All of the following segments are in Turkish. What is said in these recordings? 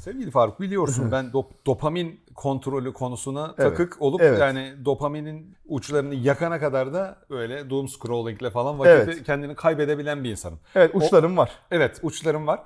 Sevgili Faruk biliyorsun ben dop- dopamin kontrolü konusuna Evet. takık olup Evet. yani dopaminin uçlarını yakana kadar da böyle doom scrollingle falan vakit Evet. kendini kaybedebilen bir insanım. Evet uçlarım var. Evet uçlarım var.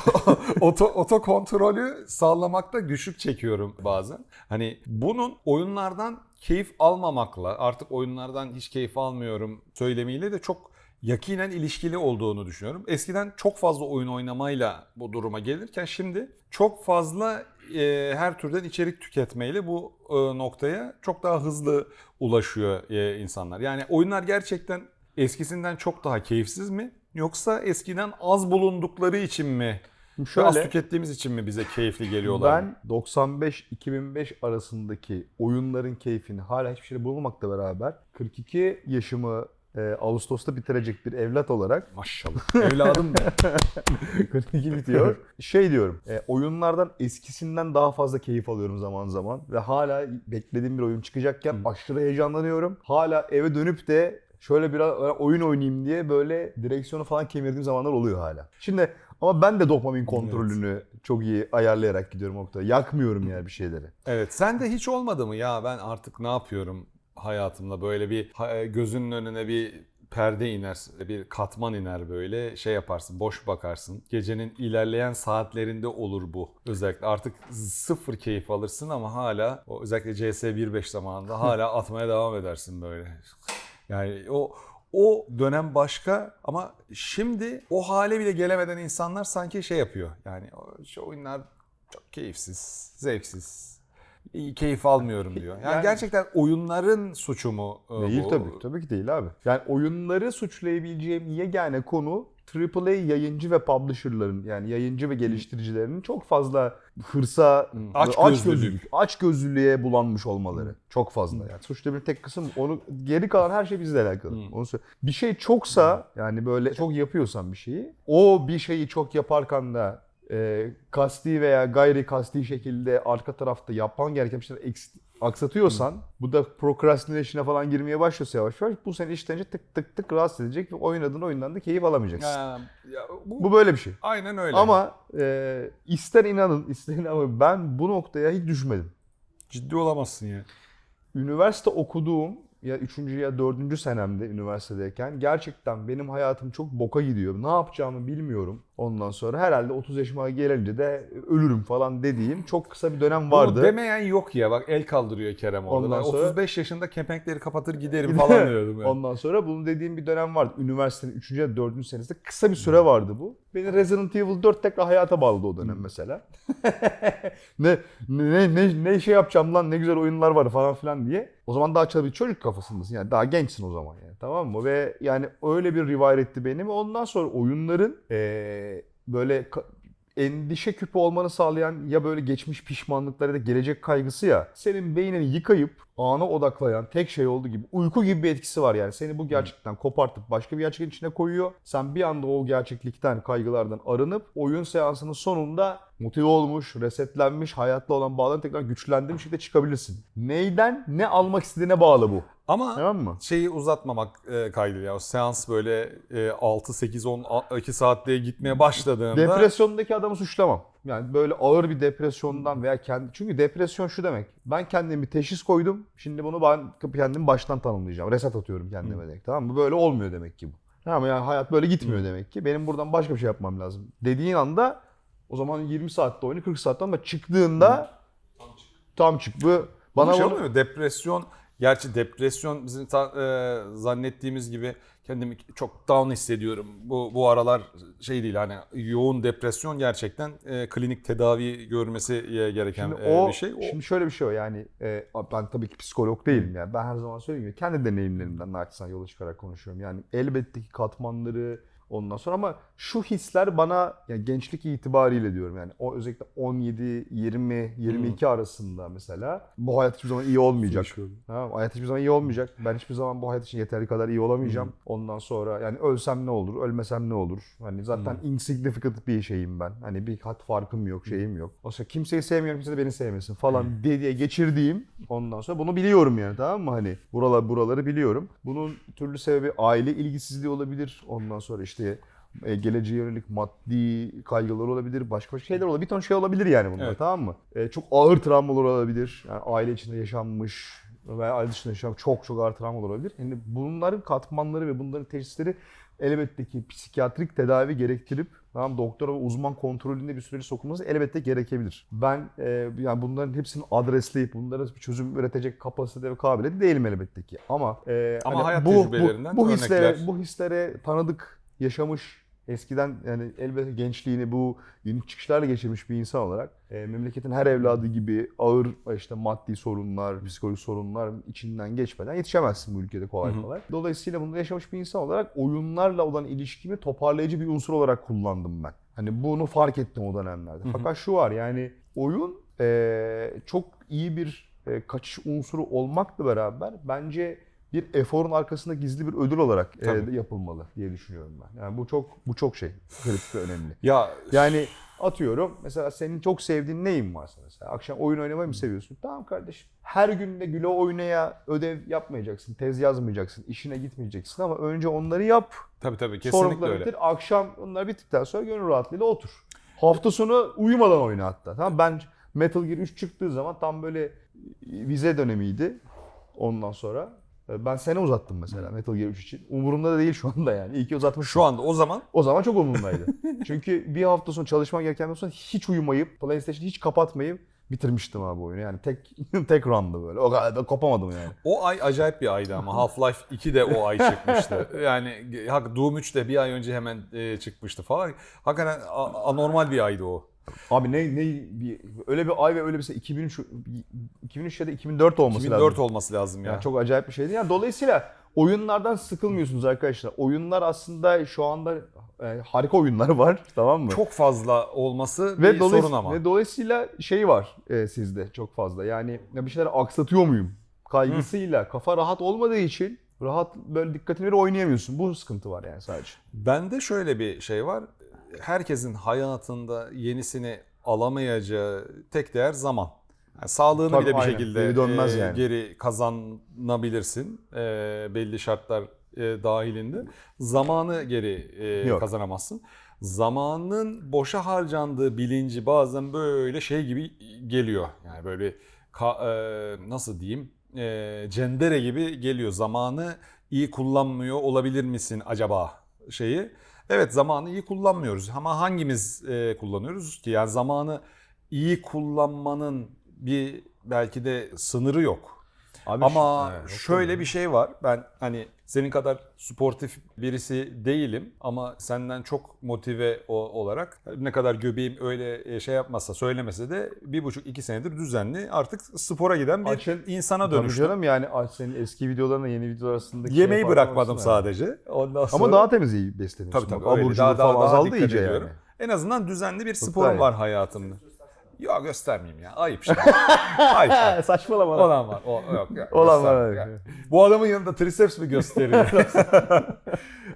oto, oto kontrolü sağlamakta güçlük çekiyorum bazen. Hani bunun oyunlardan keyif almamakla artık oyunlardan hiç keyif almıyorum söylemiyle de çok yakinen ilişkili olduğunu düşünüyorum. Eskiden çok fazla oyun oynamayla bu duruma gelirken şimdi çok fazla e, her türden içerik tüketmeyle bu e, noktaya çok daha hızlı ulaşıyor e, insanlar. Yani oyunlar gerçekten eskisinden çok daha keyifsiz mi? Yoksa eskiden az bulundukları için mi? Ve az şöyle tükettiğimiz için mi bize keyifli geliyorlar? ben 95-2005 arasındaki oyunların keyfini hala hiçbir şeyde bulmamakla beraber 42 yaşımı e, Ağustos'ta bitirecek bir evlat olarak Maşallah. Evladım ben. 42 bitiyor. Şey diyorum, e, oyunlardan eskisinden daha fazla keyif alıyorum zaman zaman ve hala beklediğim bir oyun çıkacakken aşırı heyecanlanıyorum. Hala eve dönüp de şöyle biraz oyun oynayayım diye böyle direksiyonu falan kemirdiğim zamanlar oluyor hala. Şimdi ama ben de dopamin kontrolünü çok iyi ayarlayarak gidiyorum nokta. Yakmıyorum yani bir şeyleri. Evet. Sen de hiç olmadı mı ya ben artık ne yapıyorum hayatımda böyle bir ha- gözünün önüne bir perde iner, bir katman iner böyle şey yaparsın, boş bakarsın. Gecenin ilerleyen saatlerinde olur bu. Özellikle artık sıfır keyif alırsın ama hala o özellikle CS 1.5 zamanında hala atmaya devam edersin böyle. Yani o o dönem başka ama şimdi o hale bile gelemeden insanlar sanki şey yapıyor. Yani şu oyunlar çok keyifsiz, zevksiz. Keyif almıyorum diyor. Yani, Yani- gerçekten oyunların suçu mu e, Değil bu? tabii. Tabii ki değil abi. Yani oyunları suçlayabileceğim yegane konu AAA yayıncı ve publisher'ların yani yayıncı ve geliştiricilerin çok fazla hırsa, Aç aç gözlülük. aç gözlülüğe bulanmış olmaları. Çok fazla yani. Suçlayabileceğim tek kısım onu geri kalan her şey bizle alakalı. Onu Bir şey çoksa yani böyle çok yapıyorsan bir şeyi o bir şeyi çok yaparken de e, kasti veya gayri kasti şekilde arka tarafta yapman gereken şeyler eks- aksatıyorsan bu da procrastination'a falan girmeye başlıyorsa yavaş yavaş bu seni işten tık tık tık rahatsız edecek ve oynadığın oyundan da keyif alamayacaksın. Ha, ya bu, Bu böyle bir şey. aynen öyle. Ama e, ister inanın ister inanmayın ben bu noktaya hiç düşmedim. ciddi olamazsın ya. Üniversite okuduğum ya 3. ya 4. senemde üniversitedeyken gerçekten benim hayatım çok boka gidiyor. Ne yapacağımı bilmiyorum. Ondan sonra herhalde 30 yaşıma gelince de ölürüm falan dediğim çok kısa bir dönem Bunu vardı. demeyen yok ya bak el kaldırıyor Kerem orada. Ondan Ben sonra- 35 yaşında kepenkleri kapatır giderim falan diyordum. Yani. Ondan sonra bunu dediğim bir dönem vardı. Üniversitenin 3. ya 4. senesinde kısa bir süre vardı bu. Beni Resident Evil 4 tekrar hayata bağladı o dönem mesela. ne, ne, ne, ne şey yapacağım lan ne güzel oyunlar var falan filan diye. O zaman daha çabuk çocuk kafasındasın yani daha gençsin o zaman yani tamam mı? Ve yani öyle bir rivayet etti beni ve ondan sonra oyunların eee, böyle endişe küpü olmanı sağlayan ya böyle geçmiş pişmanlıklar ya da gelecek kaygısı ya senin beynini yıkayıp ana odaklayan tek şey olduğu gibi uyku gibi bir etkisi var yani. Seni bu gerçekten kopartıp başka bir gerçeğin içine koyuyor. Sen bir anda o gerçeklikten, kaygılardan arınıp oyun seansının sonunda motive olmuş, resetlenmiş, hayatla olan bağların tekrar güçlendiği bir şekilde çıkabilirsin. Neyden, ne almak istediğine bağlı bu. Ama Tamam mı? şeyi uzatmamak e, kaydıyla ya. O seans böyle e, 6, 8, 10, 2 saatte gitmeye başladığında Depresyondaki adamı suçlamam. Yani böyle ağır bir depresyondan veya kendi çünkü depresyon şu demek. Ben kendime bir teşhis koydum. Şimdi bunu ben kendimi baştan tanımlayacağım. Reset atıyorum kendime demek. Tamam mı? Böyle olmuyor demek ki bu. Tamam yani hayat böyle gitmiyor demek ki. Benim buradan başka bir şey yapmam lazım. Dediğin anda o zaman 20 saatte oyunu 40 saatte ama çıktığında tam çık. Bu Bana bana şey bunu-? Depresyon, gerçi depresyon bizim ta- e, zannettiğimiz gibi kendimi çok down hissediyorum. Bu bu aralar şey değil hani yoğun depresyon gerçekten e, klinik tedavi görmesi e, gereken Şimdi e, o, bir şey. O, Şimdi şöyle bir şey o yani e, ben tabii ki psikolog değilim yani ben her zaman gibi kendi deneyimlerimden naçizane yola çıkarak konuşuyorum. Yani elbette ki katmanları ondan sonra ama şu hisler bana yani gençlik itibariyle diyorum yani o özellikle 17, 20, 22 arasında mesela bu hayat hiçbir zaman iyi olmayacak. Ha, hayat hiçbir zaman iyi olmayacak. Ben hiçbir zaman bu hayat için yeteri kadar iyi olamayacağım. Ondan sonra yani ölsem ne olur, ölmesem ne olur? Hani zaten insignificant bir şeyim ben. Hani bir hat farkım yok, şeyim yok. O kimseyi sevmiyorum, kimse de beni sevmesin falan diye diye geçirdiğim ondan sonra bunu biliyorum yani tamam mı? Hani buralar buraları biliyorum. Bunun türlü sebebi aile ilgisizliği olabilir. Ondan sonra işte E, geleceğe yönelik maddi kaygılar olabilir, başka başka şeyler olabilir. Bir ton şey olabilir yani bunlar Evet. tamam mı? E, çok ağır travmalar olabilir. Yani aile içinde yaşanmış veya aile dışında yaşanmış çok çok ağır travmalar olabilir. Yani bunların katmanları ve bunların teşhisleri elbette ki psikiyatrik tedavi gerektirip tamam doktora ve uzman kontrolünde bir süreci sokulması elbette gerekebilir. Ben e, yani bunların hepsini adresleyip bunlara bir çözüm üretecek kapasite ve kabiliyeti değilim elbette ki. Ama e, Ama hani hayat bu, tecrübelerinden bu, bu hislere örnekler. bu hislere tanıdık, yaşamış eskiden yani elbette gençliğini bu yeni çıkışlarla geçirmiş bir insan olarak e, memleketin her evladı gibi ağır işte maddi sorunlar, psikolojik sorunlar içinden geçmeden yetişemezsin bu ülkede kolay Hı hı. kolay. Dolayısıyla bunu yaşamış bir insan olarak oyunlarla olan ilişkimi toparlayıcı bir unsur olarak kullandım ben. Hani bunu fark ettim o dönemlerde. Hı hı. Fakat şu var yani oyun e, çok iyi bir e, kaçış unsuru olmakla beraber bence bir eforun arkasında gizli bir ödül olarak e, yapılmalı diye düşünüyorum ben. Yani bu çok bu çok şey kritik ve önemli. Ya Yani atıyorum mesela senin çok sevdiğin neyin varsa mesela akşam oyun oynamayı mı seviyorsun? Tamam kardeşim. Her gün de güle oynaya ödev yapmayacaksın, tez yazmayacaksın, işine gitmeyeceksin ama önce onları yap. tabii tabii kesinlikle öyle. bitir. Akşam onlar bittikten sonra gönül rahatlığıyla otur. Hafta sonu uyumadan oyna hatta. Tamam ben Metal Gear 3 çıktığı zaman tam böyle vize dönemiydi. Ondan sonra ben sene uzattım mesela Metal Gear 3 için. Umurumda da değil şu anda yani. İyi ki uzatmışım. Şu anda o zaman O zaman çok umurumdaydı. Çünkü bir hafta sonra çalışman gerekenden sonra hiç uyumayıp PlayStation'ı hiç kapatmayıp bitirmiştim abi oyunu. Yani tek tek run'dı böyle. O kadar da kopamadım yani. o ay acayip bir aydı ama Half-Life 2 de o ay çıkmıştı. Yani hak Doom 3 de bir ay önce hemen e, çıkmıştı falan. Hakikaten anormal bir aydı o. Abi ne ne bir, öyle bir ay ve öyle bir şey 2003 2003 ya da 2004 olması 2004 lazım. olması lazım ya. Yani çok acayip bir şeydi. Yani dolayısıyla oyunlardan sıkılmıyorsunuz arkadaşlar. Oyunlar aslında şu anda e, harika oyunlar var tamam mı? Çok fazla olması ve bir sorun ama. Ve dolayısıyla şey var e, sizde çok fazla. Yani ya bir şeyler aksatıyor muyum? Kaygısıyla kafa rahat olmadığı için rahat böyle dikkatini verip oynayamıyorsun. Bu sıkıntı var yani sadece. Bende şöyle bir şey var. Herkesin hayatında yenisini alamayacağı tek değer zaman. Yani sağlığını Tabii, bile bir aynen. şekilde Geri dönmez e, yani. geri kazanabilirsin. E, belli şartlar e, dahilinde. Zamanı geri e, Yok. kazanamazsın. Zamanın boşa harcandığı bilinci bazen böyle şey gibi geliyor. Yani böyle ka- e, nasıl diyeyim? E, cendere gibi geliyor. Zamanı iyi kullanmıyor olabilir misin acaba şeyi? Evet zamanı iyi kullanmıyoruz ama hangimiz e, kullanıyoruz ki? Yani zamanı iyi kullanmanın bir belki de sınırı yok. Abi Ama yok şöyle bir şey var. Ben hani senin kadar sportif birisi değilim ama senden çok motive o- olarak ne kadar göbeğim öyle şey yapmasa söylemese de bir buçuk iki senedir düzenli artık spora giden bir Açın- insana dönüştüm. canım yani senin eski videolarla yeni videolar arasındaki Yemeği şey bırakmadım yani. sadece. Ondan sonra... Ama daha temiz iyi besleniyorsun. Tabii tabii. Öyle. Daha, daha, daha azaldı iyice ediyorum. yani. En azından düzenli bir sporum var hayatımda. Ya göstermeyeyim ya. Ayıp şimdi. Ayıp. Saçmalama. Olan var. O, yok, ya, Olan var. göstermeyeyim ya. Bu adamın yanında triceps mi gösteriyor?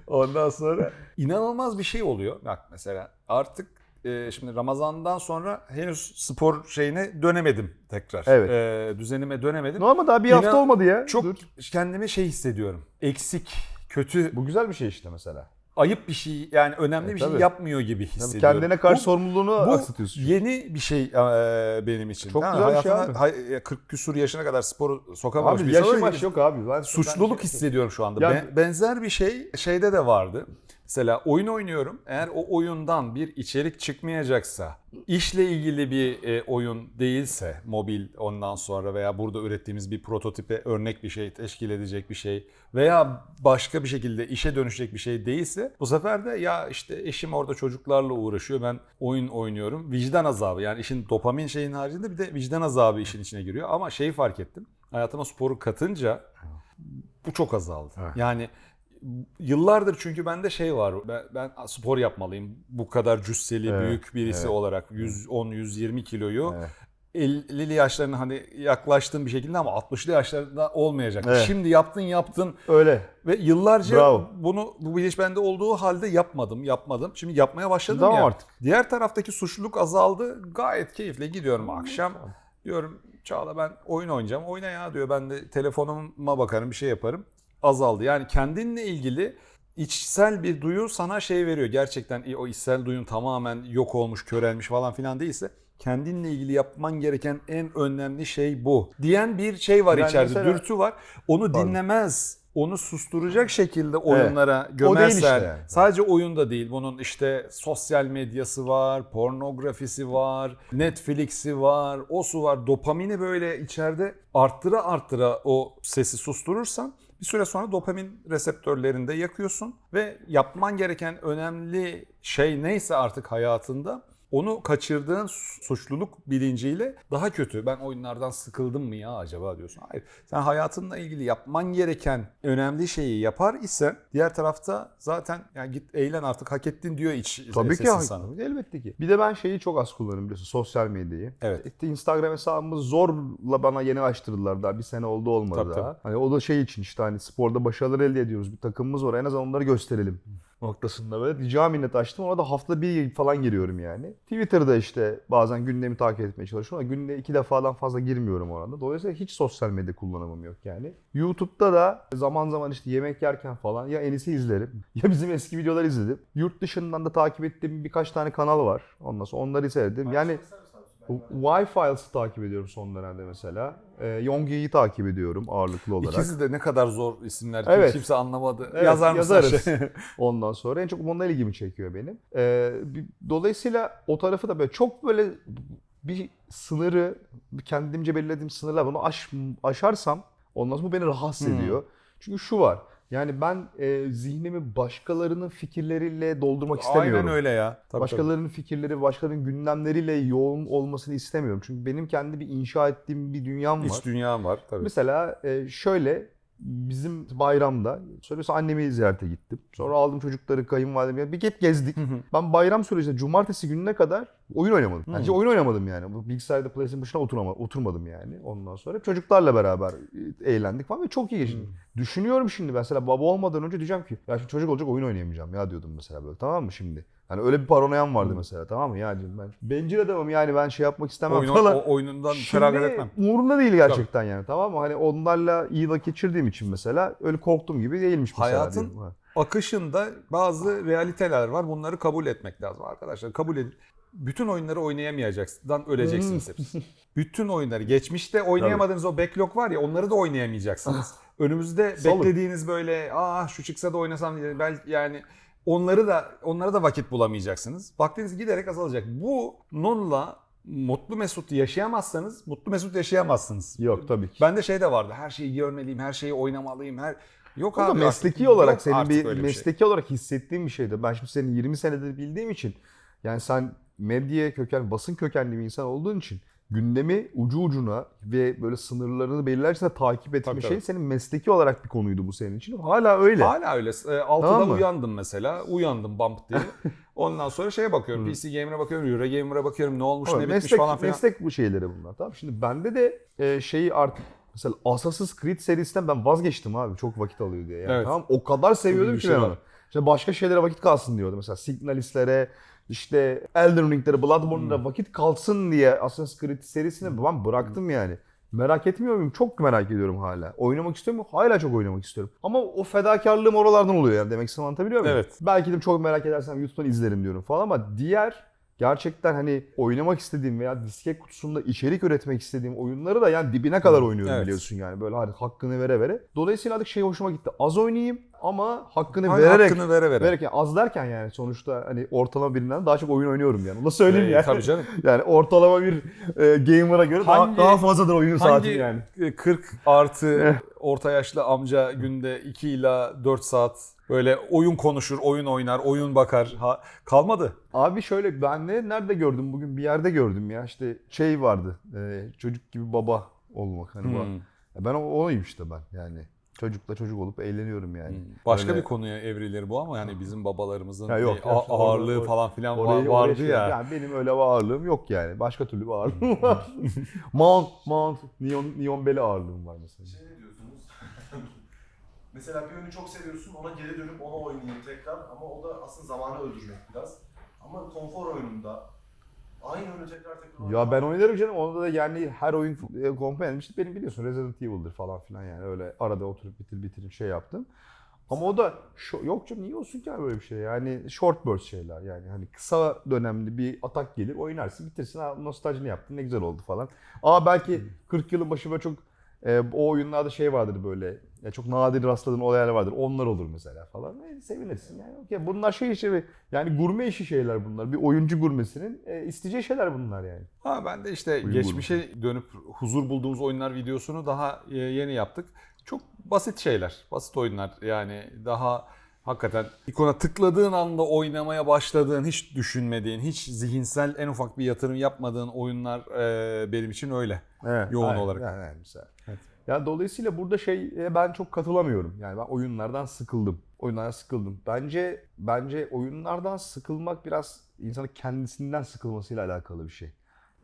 Ondan sonra inanılmaz bir şey oluyor. Bak mesela artık e, şimdi Ramazan'dan sonra henüz spor şeyine dönemedim tekrar. Evet. E, düzenime dönemedim. Normal daha bir hafta İnan- olmadı ya. Çok Dur. kendimi şey hissediyorum. Eksik, kötü, Bu güzel bir şey işte mesela. Ayıp bir şey yani önemli E, bir şey tabii. yapmıyor gibi Tabii hissediyorum. kendine karşı Bu- sorumluluğunu bu aksatıyorsun. yeni bir şey e, benim için. Çok Ha, güzel bir şey abi. hay- 40 küsur yaşına kadar sporu sokamamış Abi bir insan yaşı olarak maş yok abi. Ben, suçluluk ben- hissediyorum şu anda. Ya- Ben- benzer bir şey şeyde de vardı. Mesela oyun oynuyorum. Eğer o oyundan bir içerik çıkmayacaksa, işle ilgili bir e, oyun değilse, mobil ondan sonra veya burada ürettiğimiz bir prototipe örnek bir şey teşkil edecek bir şey veya başka bir şekilde işe dönüşecek bir şey değilse bu sefer de ya işte eşim orada çocuklarla uğraşıyor ben oyun oynuyorum. Vicdan azabı yani işin dopamin şeyin haricinde bir de vicdan azabı işin içine giriyor. Ama şeyi fark ettim. Hayatıma sporu katınca bu çok azaldı. Evet. Yani yıllardır çünkü bende şey var. Ben, ben spor yapmalıyım. Bu kadar cüsseli, Evet, büyük birisi evet. olarak 110-120 kiloyu Evet. 50'li yaşlarına hani yaklaştığım bir şekilde ama 60'lı yaşlarında olmayacak. Evet. Şimdi yaptın yaptın Öyle. ve yıllarca Bravo. bunu bu bilinç bende olduğu halde yapmadım, yapmadım. Şimdi yapmaya başladım Tamam ya. artık. Diğer taraftaki suçluluk azaldı. Gayet keyifle gidiyorum akşam. Diyorum Çağla ben oyun oynayacağım. Oyna ya diyor. Ben de telefonuma bakarım bir şey yaparım. Azaldı. Yani kendinle ilgili içsel bir duyu sana şey veriyor. Gerçekten o içsel duyun tamamen yok olmuş, körelmiş falan filan değilse kendinle ilgili yapman gereken en önemli şey bu. Diyen bir şey var Yani içeride, mesela- dürtü var. Onu Pardon. dinlemez. Onu susturacak şekilde oyunlara değil gömersen işte yani. sadece oyunda değil bunun işte sosyal medyası var, pornografisi var, Netflix'i var, o su var. Dopamini böyle içeride arttıra arttıra o sesi susturursan bir süre sonra dopamin reseptörlerinde yakıyorsun ve yapman gereken önemli şey neyse artık hayatında onu kaçırdığın suçluluk bilinciyle daha kötü. Ben oyunlardan sıkıldım mı ya acaba diyorsun. Hayır. Sen hayatınla ilgili yapman gereken önemli şeyi yapar ise diğer tarafta zaten yani git eğlen artık hak ettin diyor iç Tabii ki sana. Elbette ki. Bir de ben şeyi çok az kullanırım biliyorsun sosyal medyayı. Evet. İşte Instagram hesabımı zorla bana yeni açtırdılar daha bir sene oldu olmadı Tabii, daha. Hani o da şey için işte hani sporda başarılar elde ediyoruz bir takımımız var en azından onları gösterelim noktasında böyle rica minnet açtım ona da haftada bir falan giriyorum yani. Twitter'da işte bazen gündemi takip etmeye çalışıyorum ama günde iki defadan fazla girmiyorum oranda. Dolayısıyla hiç sosyal medya kullanımım yok yani. YouTube'da da zaman zaman işte yemek yerken falan ya Enis'i izlerim ya bizim eski videolar izledim. Yurt dışından da takip ettiğim birkaç tane kanal var. Ondan sonra onları seyredim. Yani Wi-Files'ı takip ediyorum son dönemde mesela. Ee, Yonggi'yi takip ediyorum ağırlıklı olarak. İkisi de ne kadar zor isimler. ki Evet. Kimse anlamadı. Evet, Yazar yazarız. Ondan sonra en çok onlar ilgimi çekiyor benim. Bir- dolayısıyla o tarafı da böyle çok böyle bir sınırı kendimce belirlediğim sınırlar bunu aş, aşarsam ondan sonra bu beni rahatsız Hmm. ediyor. Çünkü şu var. Yani ben e, zihnimi başkalarının fikirleriyle doldurmak istemiyorum. Aynen öyle ya. Tabii, tabii. başkalarının fikirleri, başkalarının gündemleriyle yoğun olmasını istemiyorum. Çünkü benim kendi bir inşa ettiğim bir dünyam var. İç dünya var tabii. Mesela e, şöyle bizim bayramda söylüyorsa annemi ziyarete gittim. Sonra aldım çocukları kayınvalidemi. Bir hep gezdik. ben bayram sürecinde cumartesi gününe kadar oyun oynamadım. Hı. Bence oyun oynamadım yani. Bu bilgisayarda PlayStation başına oturama, oturmadım yani ondan sonra. Hep çocuklarla beraber e, eğlendik falan ve çok iyi geçti. Düşünüyorum şimdi mesela baba olmadan önce diyeceğim ki ya şimdi çocuk olacak oyun oynayamayacağım ya diyordum mesela böyle tamam mı şimdi? Hani öyle bir paranoyam vardı Hı. mesela tamam mı? Ya diyorum ben bencil adamım yani ben şey yapmak istemem Oyun, falan. o, oyunundan feragat etmem. umurumda değil gerçekten yani tamam mı? Hani onlarla iyi vakit geçirdiğim için mesela öyle korktuğum gibi değilmiş mesela. Hayatın- diyorum. Akışında bazı realiteler var. Bunları kabul etmek lazım arkadaşlar. Kabul edin. Bütün oyunları oynayamayacaksınız. Öleceksiniz hepsi. Bütün oyunları. Geçmişte oynayamadığınız o backlog var ya onları da oynayamayacaksınız. Önümüzde Salın. beklediğiniz böyle ah şu çıksa da oynasam diye belki yani onları da onlara da vakit bulamayacaksınız. Vaktiniz giderek azalacak. Bu nonla mutlu mesut yaşayamazsanız mutlu mesut yaşayamazsınız. Yok tabii ki. Bende şey de vardı. Her şeyi görmeliyim, her şeyi oynamalıyım. Her Yok O da abi. mesleki artık- olarak senin bir bir şey. mesleki olarak hissettiğin bir şeydi. Ben şimdi senin 20 senedir bildiğim için yani sen medya köken, basın kökenli bir insan olduğun için gündemi ucu ucuna ve böyle sınırlarını belirlersen takip etme Tabii, şey tabii. senin mesleki olarak bir konuydu bu senin için. Hala öyle. Hala öyle. E, altıda Tamam mı? uyandım mesela. Uyandım bump diye. Ondan sonra şeye bakıyorum. PC Gamer'a bakıyorum, Euro Gamer'a bakıyorum. Ne olmuş, Ama ne bitmiş meslek, falan filan. meslek bu şeyleri bunlar. Tamam Şimdi bende de e, şeyi artık mesela Assassin's Creed serisinden ben vazgeçtim abi. Çok vakit alıyor diye. Yani, Evet. Tamam O kadar seviyordum ki şey ben onu. İşte başka şeylere vakit kalsın diyordum. Mesela Signalistlere, işte Elden Ring'lere, Bloodborne'lara Hmm. vakit kalsın diye Assassin's Creed serisini ben bıraktım yani. Merak etmiyor muyum? Çok merak ediyorum hala. Oynamak istiyor muyum? Hala çok oynamak istiyorum. Ama o fedakarlığım oralardan oluyor yani. Demek istediğimi anlatabiliyor muyum? Evet. Belki de çok merak edersem YouTube'dan izlerim diyorum falan ama diğer gerçekten hani oynamak istediğim veya disket kutusunda içerik üretmek istediğim oyunları da yani dibine kadar oynuyorum Evet. biliyorsun yani böyle hani hakkını vere vere. Dolayısıyla artık şey hoşuma gitti. Az oynayayım ama hakkını Aynen, vererek hakkını vere vere. vererek yani az derken yani sonuçta hani ortalama birinden daha çok oyun oynuyorum yani. Onu söyleyeyim Ee, yani. Tabii canım. Yani ortalama bir e, gamer'a göre Hangi- daha, daha fazladır oyun saati Hangi yani. e, 40 artı orta yaşlı amca günde 2 ila 4 saat böyle oyun konuşur, oyun oynar, oyun bakar. Ha, kalmadı. Abi şöyle ben de nerede gördüm bugün bir yerde gördüm ya işte şey vardı e, çocuk gibi baba olmak hani bu. Hmm. Ya Ben o- oyum işte ben yani. Çocukla çocuk olup eğleniyorum yani. Başka Öyle- bir konuya evrilir bu ama yani bizim babalarımızın Ya yok, bir ya, ağırlığı orada- falan filan var- Orayı- oraya vardı şey- ya. Yani benim öyle bir ağırlığım yok yani. Başka türlü bir ağırlığım var. Mount, Mount, Neon, Neon Belly ağırlığım var mesela. Şey? Mesela bir oyunu çok seviyorsun, ona geri dönüp ona oynayayım tekrar ama o da aslında zamanı öldürmek biraz. Ama konfor oyununda aynı oyunu tekrar tekrar Ya ben oynarım canım. Onda da yani her oyun e, kompanyanım işte benim biliyorsun Resident Evil'dır falan filan yani öyle arada oturup bitir bitir şey yaptım. Ama o da yok canım niye olsun ki abi böyle bir şey yani short burst şeyler yani hani kısa dönemli bir atak gelir oynarsın bitirsin ha nostaljini yaptın ne güzel oldu falan. Aa belki 40 yılın başı böyle çok e, o oyunlarda şey vardır böyle ya çok nadir rastladığın olaylar vardır onlar olur mesela falan. E, sevinirsin yani okey. Bunlar şey işi yani gurme işi şeyler bunlar. Bir oyuncu gurmesinin e, isteyeceği şeyler bunlar yani. Ha ben de işte Uygun geçmişe dönüp huzur bulduğumuz oyunlar videosunu daha e, yeni yaptık. Çok basit şeyler, basit oyunlar. Yani daha hakikaten ikona tıkladığın anda oynamaya başladığın, hiç düşünmediğin, hiç zihinsel en ufak bir yatırım yapmadığın oyunlar e, benim için öyle. Evet, Yoğun aynen, olarak. Yani, yani mesela. Evet. Yani dolayısıyla burada şey ben çok katılamıyorum. Yani ben oyunlardan sıkıldım. Oyunlardan sıkıldım. Bence bence oyunlardan sıkılmak biraz insanın kendisinden sıkılmasıyla alakalı bir şey.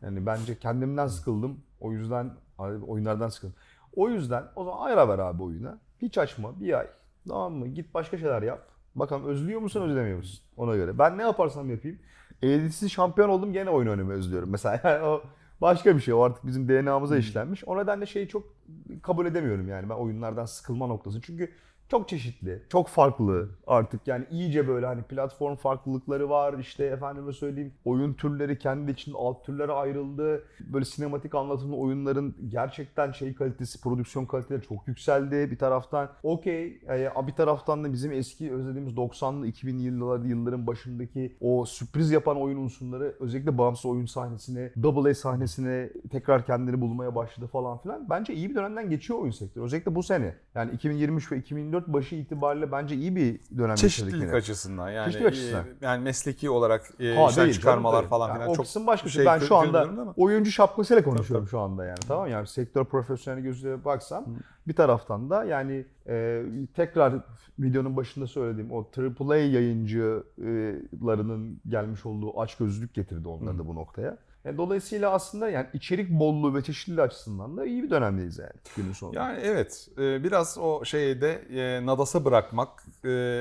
Yani bence kendimden sıkıldım. O yüzden oyunlardan sıkıldım. O yüzden o zaman ayra ver abi oyuna. Hiç açma bir ay. Tamam mı? Git başka şeyler yap. Bakalım özlüyor musun özlemiyor musun? Ona göre. Ben ne yaparsam yapayım. Eğlencesiz şampiyon oldum gene oyun oynamayı özlüyorum. Mesela yani o başka bir şey. O artık bizim DNA'mıza işlenmiş. O nedenle şeyi çok kabul edemiyorum yani ben oyunlardan sıkılma noktası. Çünkü çok çeşitli, çok farklı artık yani iyice böyle hani platform farklılıkları var işte efendime söyleyeyim oyun türleri kendi içinde alt türlere ayrıldı. Böyle sinematik anlatımlı oyunların gerçekten şey kalitesi, prodüksiyon kaliteleri çok yükseldi bir taraftan. Okey, e, bir taraftan da bizim eski özlediğimiz 90'lı 2000'li yıllar, yılların başındaki o sürpriz yapan oyun unsurları özellikle bağımsız oyun sahnesine, double A sahnesine tekrar kendini bulmaya başladı falan filan. Bence iyi bir dönemden geçiyor oyun sektörü. Özellikle bu sene. Yani 2023 ve 2024 başı itibariyle bence iyi bir dönem Çeşitlilik yine. açısından yani Çeşitlilik açısından. e, yani mesleki olarak e, Ha, işten değil çıkarmalar canım, falan yani filan o çok kısım başka şey şey. Ben şu anda oyuncu şapkasıyla konuşuyorum şu anda yani. Tamam yani sektör profesyonel gözüyle baksam bir taraftan da yani e, tekrar videonun başında söylediğim o AAA yayıncılarının gelmiş olduğu açgözlülük getirdi onları da bu noktaya. E, dolayısıyla aslında yani içerik bolluğu ve çeşitliliği açısından da iyi bir dönemdeyiz yani günün sonunda. Yani evet e, biraz o şeyde e, nadasa bırakmak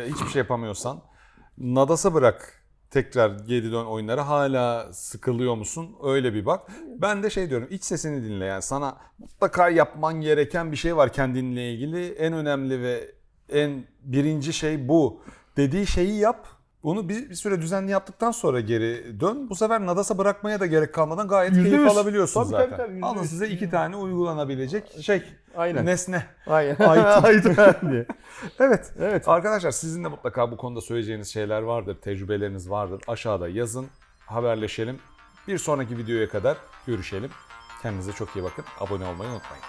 hiçbir şey yapamıyorsan nadasa bırak tekrar geri dön oyunlara hala sıkılıyor musun öyle bir bak. Ben de şey diyorum iç sesini dinle yani sana mutlaka yapman gereken bir şey var kendinle ilgili en önemli ve en birinci şey bu dediği şeyi yap. Bunu bir, bir süre düzenli yaptıktan sonra geri dön. Bu sefer Nadas'a bırakmaya da gerek kalmadan gayet Yüzde keyif yüz. alabiliyorsun Tabii, zaten. tabii, tabii, Alın size iki tane uygulanabilecek şey. Aynen. Nesne. Aynen. Ait diye. Evet. Evet. Arkadaşlar sizin de mutlaka bu konuda söyleyeceğiniz şeyler vardır, tecrübeleriniz vardır. Aşağıda yazın, haberleşelim. Bir sonraki videoya kadar görüşelim. Kendinize çok iyi bakın. Abone olmayı unutmayın.